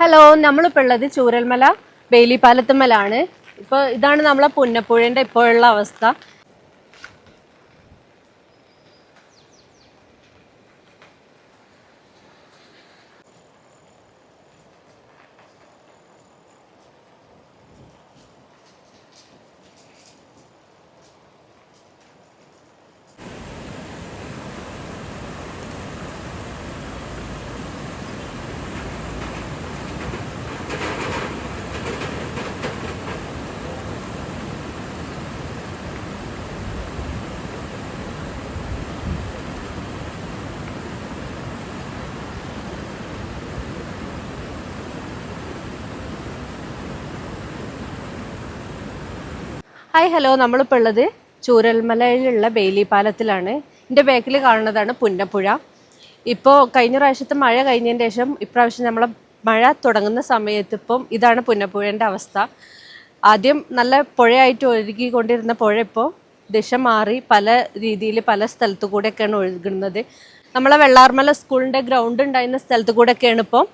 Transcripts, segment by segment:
Hello നമ്മളിപ്പോൾ ഉള്ളത് ചൂരൽമല വേലിപ്പാലത്തുമ്മലാണ് പാലത്തുമ്മലാണ് ഇപ്പോൾ ഇതാണ് നമ്മളെ പുന്നപ്പുഴന്റെ ഇപ്പോഴുള്ള അവസ്ഥ. Hi hello. നമ്മളിപ്പോൾ ഉള്ളത് ചൂരൽമലയിലുള്ള ബെയിലി പാലത്തിലാണ് എന്റെ ബാക്കിൽ കാണുന്നതാണ് പുന്നപ്പുഴ. ഇപ്പോൾ കഴിഞ്ഞ പ്രാവശ്യത്തെ മഴ കഴിഞ്ഞതിന് ശേഷം ഇപ്രാവശ്യം നമ്മളെ മഴ തുടങ്ങുന്ന സമയത്ത് ഇപ്പം ഇതാണ് പുന്നപ്പുഴേന്റെ അവസ്ഥ. ആദ്യം നല്ല പുഴയായിട്ട് ഒഴുകിക്കൊണ്ടിരുന്ന പുഴ ഇപ്പോൾ ദിശ മാറി പല രീതിയിൽ പല സ്ഥലത്തു കൂടെയൊക്കെയാണ് ഒഴുകുന്നത്. നമ്മളെ വെള്ളാർമല സ്കൂളിന്റെ ഗ്രൗണ്ട് ഉണ്ടായിരുന്ന സ്ഥലത്ത് കൂടെയൊക്കെയാണ് ഇപ്പം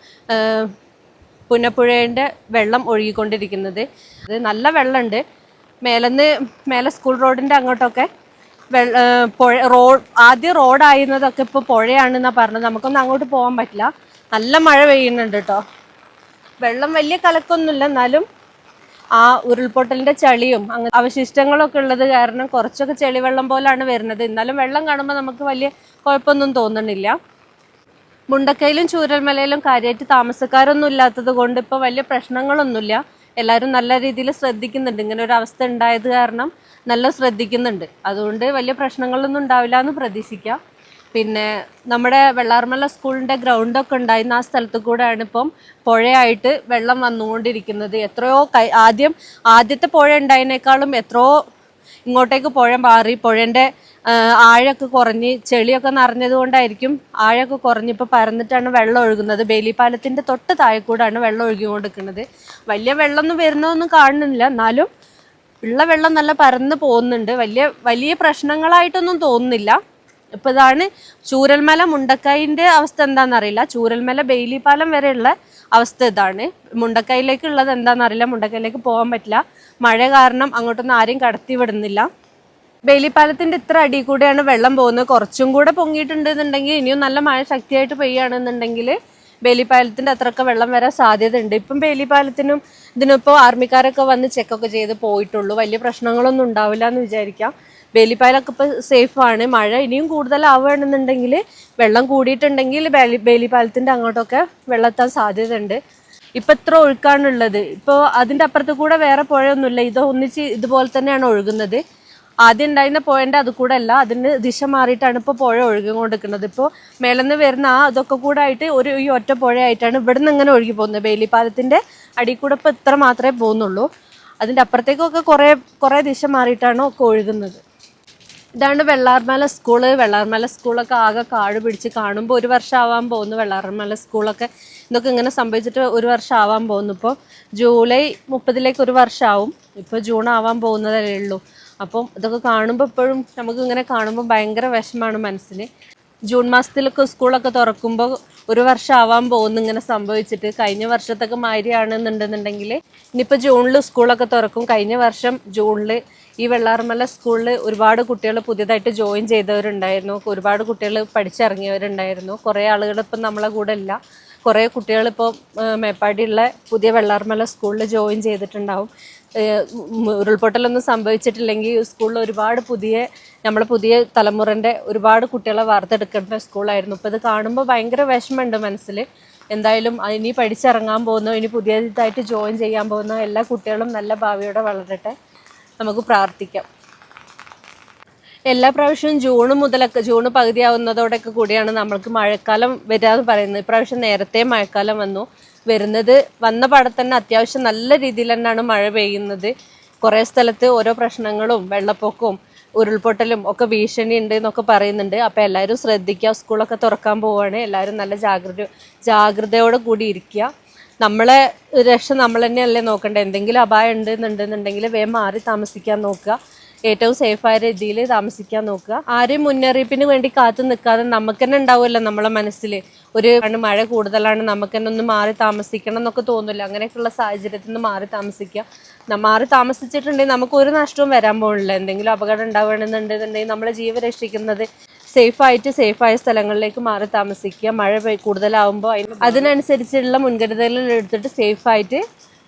പുന്നപ്പുഴേന്റെ വെള്ളം ഒഴുകിക്കൊണ്ടിരിക്കുന്നത്. അത് നല്ല വെള്ളമുണ്ട്. മേലെന്ന് മേലെ സ്കൂൾ റോഡിന്റെ അങ്ങോട്ടൊക്കെ വെള്ള പുഴ റോഡ് ആദ്യം റോഡായിരുന്നതൊക്കെ ഇപ്പോൾ പുഴയാണെന്നാണ് പറഞ്ഞത്. നമുക്കൊന്നും അങ്ങോട്ട് പോകാൻ പറ്റില്ല. നല്ല മഴ പെയ്യുന്നുണ്ട് കേട്ടോ വെള്ളം വലിയ കലക്കൊന്നുമില്ല. എന്നാലും ആ ഉരുൾപൊട്ടലിന്റെ ചളിയും അങ്ങനെ അവശിഷ്ടങ്ങളൊക്കെ ഉള്ളത് കാരണം കുറച്ചൊക്കെ ചെളിവെള്ളം പോലാണ് വരുന്നത്. എന്നാലും വെള്ളം കാണുമ്പോൾ നമുക്ക് വലിയ കുഴപ്പമൊന്നും തോന്നണില്ല. മുണ്ടക്കയിലും ചൂരൽമലയിലും കാര്യമായിട്ട് താമസക്കാരൊന്നും ഇല്ലാത്തത് കൊണ്ട് ഇപ്പോൾ വലിയ പ്രശ്നങ്ങളൊന്നുമില്ല. എല്ലാവരും നല്ല രീതിയിൽ ശ്രദ്ധിക്കുന്നുണ്ട്. ഇങ്ങനെ ഒരു അവസ്ഥ ഉണ്ടായത് കാരണം നല്ല ശ്രദ്ധിക്കുന്നുണ്ട്. അതുകൊണ്ട് വലിയ പ്രശ്നങ്ങളൊന്നും ഉണ്ടാവില്ല എന്ന് പ്രതീക്ഷിക്കാം. പിന്നെ നമ്മുടെ വെള്ളാർമല സ്കൂളിന്റെ ഗ്രൗണ്ടൊക്കെ ഉണ്ടായിരുന്ന ആ സ്ഥലത്ത് കൂടെയാണ് ഇപ്പം പുഴയായിട്ട് വെള്ളം വന്നുകൊണ്ടിരിക്കുന്നത്. എത്രയോ കൈ ആദ്യം ആദ്യത്തെ പുഴ ഉണ്ടായതിനേക്കാളും എത്രയോ ഇങ്ങോട്ടേക്ക് പുഴ മാറി പുഴന്റെ ആഴമൊക്കെ കുറഞ്ഞ് ചെളിയൊക്കെ നിറഞ്ഞത് കൊണ്ടായിരിക്കും ആഴമൊക്കെ കുറഞ്ഞ് ഇപ്പോൾ പരന്നിട്ടാണ് വെള്ളം ഒഴുകുന്നത്. ബേലിപ്പാലത്തിന്റെ തൊട്ട് താഴെ കൂടാണ് വെള്ളം ഒഴുകിക്കൊണ്ടിരിക്കുന്നത്. വലിയ വെള്ളമൊന്നും വരുന്നതൊന്നും കാണുന്നില്ല. എന്നാലും ഉള്ള വെള്ളം നല്ല പരന്ന് പോകുന്നുണ്ട്. വലിയ വലിയ പ്രശ്നങ്ങളായിട്ടൊന്നും തോന്നുന്നില്ല. ഇപ്പോൾ ഇതാണ് ചൂരൽമല മുണ്ടക്കായിന്റെ അവസ്ഥ എന്താണെന്നറിയില്ല. ചൂരൽമല ബെയിലിപ്പാലം വരെയുള്ള അവസ്ഥ ഇതാണ്. മുണ്ടക്കൈയിലേക്കുള്ളത് എന്താണെന്നറിയില്ല മുണ്ടക്കൈയിലേക്ക് പോകാൻ പറ്റില്ല. മഴ കാരണം അങ്ങോട്ടൊന്നും ആരെയും കടത്തി വിടുന്നില്ല. ബേലിപ്പാലത്തിന്റെ ഇത്ര അടി കൂടെയാണ് വെള്ളം പോകുന്നത്. കുറച്ചും കൂടെ പൊങ്ങിയിട്ടുണ്ടെന്നുണ്ടെങ്കിൽ ഇനിയും നല്ല മഴ ശക്തിയായിട്ട് പെയ്യുകയാണെന്നുണ്ടെങ്കിൽ ബേലിപ്പാലത്തിന്റെ അത്രയൊക്കെ വെള്ളം വരാൻ സാധ്യതയുണ്ട്. ഇപ്പം ബേലിപ്പാലത്തിനും ഇതിനിപ്പോൾ ആർമിക്കാരൊക്കെ വന്ന് ചെക്കൊക്കെ ചെയ്ത് പോയിട്ടുള്ളൂ. വലിയ പ്രശ്നങ്ങളൊന്നും ഉണ്ടാവില്ല എന്ന് വിചാരിക്കാം. ബേലിപ്പാലൊക്കെ സേഫ് ആണ് മഴ ഇനിയും കൂടുതലാവുകയാണെന്നുണ്ടെങ്കിൽ വെള്ളം കൂടിയിട്ടുണ്ടെങ്കിൽ ബേലി ബേലിപ്പാലത്തിന്റെ അങ്ങോട്ടൊക്കെ വെള്ളത്താൻ സാധ്യതയുണ്ട്. ഇപ്പൊ ഇത്ര ഒഴുക്കാണുള്ളത്. ഇപ്പോൾ അതിന്റെ അപ്പുറത്ത് കൂടെ വേറെ പുഴയൊന്നുമില്ല. ഇത് ഒന്നിച്ച് ഇതുപോലെ തന്നെയാണ് ഒഴുകുന്നത്. ആദ്യം ഉണ്ടായിരുന്ന പുഴന്റെ അത് കൂടെ അല്ല. അതിന് ദിശ മാറിയിട്ടാണ് ഇപ്പോൾ പുഴ ഒഴുകിക്കൊണ്ടിരിക്കുന്നത്. ഇപ്പോൾ മേലെന്ന് വരുന്ന ആ ഇതൊക്കെ കൂടെ ആയിട്ട് ഒരു ഈ ഒറ്റ പുഴയായിട്ടാണ് ഇവിടെ നിന്ന് ഇങ്ങനെ ഒഴുകി പോകുന്നത്. ബേലിപ്പാലത്തിന്റെ അടിയിൽ കൂടെ ഇപ്പോൾ ഇത്ര മാത്രമേ പോകുന്നുള്ളൂ. അതിന്റെ അപ്പുറത്തേക്കൊക്കെ കുറേ കുറേ ദിശ മാറിയിട്ടാണ് ഒക്കെ ഒഴുകുന്നത്. ഇതാണ് വെള്ളാർമല സ്കൂൾ. വെള്ളാർമല സ്കൂളൊക്കെ ആകെ കാട് പിടിച്ച് കാണുമ്പോൾ ഒരു വർഷം ആവാൻ പോകുന്നു. വെള്ളാർമല സ്കൂളൊക്കെ ഇതൊക്കെ ഇങ്ങനെ സംഭവിച്ചിട്ട് ഒരു വർഷം ആവാൻ പോകുന്നു. ഇപ്പോൾ ജൂലൈ മുപ്പതിലേക്ക് ഒരു വർഷമാവും ഇപ്പോൾ ജൂൺ ആവാൻ പോകുന്നതല്ലേ ഉള്ളൂ. അപ്പം ഇതൊക്കെ കാണുമ്പോൾ എപ്പോഴും നമുക്ക് ഇങ്ങനെ കാണുമ്പോൾ ഭയങ്കര വിഷമാണ് മനസ്സിന്. ജൂൺ മാസത്തിലൊക്കെ സ്കൂളൊക്കെ തുറക്കുമ്പോൾ ഒരു വർഷം ആവാൻ പോകുന്നു ഇങ്ങനെ സംഭവിച്ചിട്ട്. കഴിഞ്ഞ വർഷത്തൊക്കെ മാതിരിയാണെന്നുണ്ടെന്നുണ്ടെങ്കിൽ ഇനിയിപ്പോൾ ജൂണിൽ സ്കൂളൊക്കെ തുറക്കും. കഴിഞ്ഞ വർഷം ജൂണിൽ ഈ വെള്ളാർമല സ്കൂളിൽ ഒരുപാട് കുട്ടികൾ പുതിയതായിട്ട് ജോയിൻ ചെയ്തവരുണ്ടായിരുന്നു. ഒരുപാട് കുട്ടികൾ പഠിച്ചിറങ്ങിയവരുണ്ടായിരുന്നു. കുറേ ആളുകൾ ഇപ്പം നമ്മളെ കൂടെ ഇല്ല. കുറേ കുട്ടികൾ ഇപ്പോൾ മേപ്പാടിയുള്ള പുതിയ വെള്ളാർമല സ്കൂളിൽ ജോയിൻ ചെയ്തിട്ടുണ്ടാവും. ഉരുൾപൊട്ടലൊന്നും സംഭവിച്ചിട്ടില്ലെങ്കിൽ സ്കൂളിൽ ഒരുപാട് പുതിയ നമ്മളെ പുതിയ തലമുറന്റെ ഒരുപാട് കുട്ടികളെ വാർത്തെടുക്കേണ്ട സ്കൂളായിരുന്നു. ഇപ്പോൾ ഇത് കാണുമ്പോൾ ഭയങ്കര വിഷമമുണ്ട് മനസ്സിൽ. എന്തായാലും ഇനി പഠിച്ചിറങ്ങാൻ പോകുന്ന ഇനി പുതിയതായിട്ട് ജോയിൻ ചെയ്യാൻ പോകുന്ന എല്ലാ കുട്ടികളും നല്ല ഭാവിയോടെ വളരട്ടെ. നമുക്ക് പ്രാർത്ഥിക്കാം. എല്ലാ പ്രാവശ്യവും ജൂൺ മുതലൊക്കെ ജൂൺ പകുതിയാവുന്നതോടൊക്കെ കൂടിയാണ് നമ്മൾക്ക് മഴക്കാലം വരാന്ന് പറയുന്നത്. ഇപ്രാവശ്യം നേരത്തെ മഴക്കാലം വന്നു. വരുന്നത് വന്ന പാടെ തന്നെ അത്യാവശ്യം നല്ല രീതിയിൽ തന്നെയാണ് മഴ പെയ്യുന്നത്. കുറേ സ്ഥലത്ത് ഓരോ പ്രശ്നങ്ങളും വെള്ളപ്പൊക്കവും ഉരുൾപൊട്ടലും ഒക്കെ ഭീഷണി ഉണ്ട് എന്നൊക്കെ പറയുന്നുണ്ട്. അപ്പോൾ എല്ലാവരും ശ്രദ്ധിക്കുക. സ്കൂളൊക്കെ തുറക്കാൻ പോവുകയാണ്. എല്ലാവരും നല്ല ജാഗ്രത ജാഗ്രതയോടെ കൂടി ഇരിക്കുക. നമ്മളെ രക്ഷ നമ്മൾ തന്നെയല്ലേ നോക്കേണ്ടത് എന്തെങ്കിലും അപായം ഉണ്ടെന്നുണ്ടെന്നുണ്ടെങ്കിൽ വേഗം മാറി താമസിക്കാൻ നോക്കുക. ഏറ്റവും സേഫായ രീതിയിൽ താമസിക്കാൻ നോക്കുക. ആരെയും മുന്നറിയിപ്പിന് വേണ്ടി കാത്തു നിൽക്കാതെ നമുക്ക് തന്നെ ഉണ്ടാവുമല്ലോ നമ്മളെ മനസ്സിൽ. ഒരു മഴ കൂടുതലാണ് നമുക്ക് തന്നെ ഒന്ന് മാറി താമസിക്കണം എന്നൊക്കെ തോന്നില്ല അങ്ങനെയൊക്കെയുള്ള സാഹചര്യത്തിൽ നിന്ന് മാറി താമസിക്കുക. മാറി താമസിച്ചിട്ടുണ്ടെങ്കിൽ നമുക്ക് ഒരു നഷ്ടവും വരാൻ പോകുന്നില്ല. എന്തെങ്കിലും അപകടം ഉണ്ടാവുകയാണെന്നുണ്ടെന്നുണ്ടെങ്കിൽ നമ്മളെ ജീവൻ രക്ഷിക്കുന്നത് സേഫായിട്ട് സേഫായ സ്ഥലങ്ങളിലേക്ക് മാറി താമസിക്കുക. മഴ കൂടുതലാവുമ്പോൾ അതിന് അതിനനുസരിച്ചുള്ള മുൻകരുതലുകൾ എടുത്തിട്ട് സേഫായിട്ട്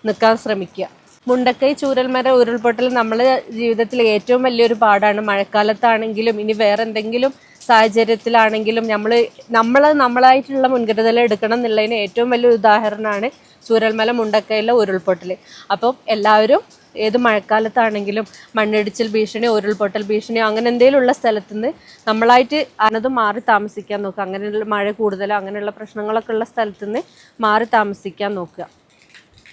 നിൽക്കാൻ ശ്രമിക്കുക. മുണ്ടക്കൈ ചൂരൽമര ഉരുൾപൊട്ടൽ നമ്മളെ ജീവിതത്തിൽ ഏറ്റവും വലിയൊരു പാടാണ്. മഴക്കാലത്താണെങ്കിലും ഇനി വേറെ എന്തെങ്കിലും സാഹചര്യത്തിലാണെങ്കിലും നമ്മൾ നമ്മൾ നമ്മളായിട്ടുള്ള മുൻകരുതൽ എടുക്കണം എന്നുള്ളതിന് ഏറ്റവും വലിയ ഉദാഹരണമാണ് ചൂരൽമല മുണ്ടക്കൈയിലെ ഉരുൾപൊട്ടൽ. അപ്പം എല്ലാവരും ഏത് മഴക്കാലത്താണെങ്കിലും മണ്ണിടിച്ചിൽ ഭീഷണി ഉരുൾപൊട്ടൽ ഭീഷണിയോ അങ്ങനെ എന്തെങ്കിലും ഉള്ള സ്ഥലത്ത് നിന്ന് നമ്മളായിട്ട് അനത് മാറി താമസിക്കാൻ നോക്കുക. അങ്ങനെയുള്ള മഴ കൂടുതലോ അങ്ങനെയുള്ള പ്രശ്നങ്ങളൊക്കെ ഉള്ള സ്ഥലത്ത് നിന്ന് മാറി താമസിക്കാൻ നോക്കുക.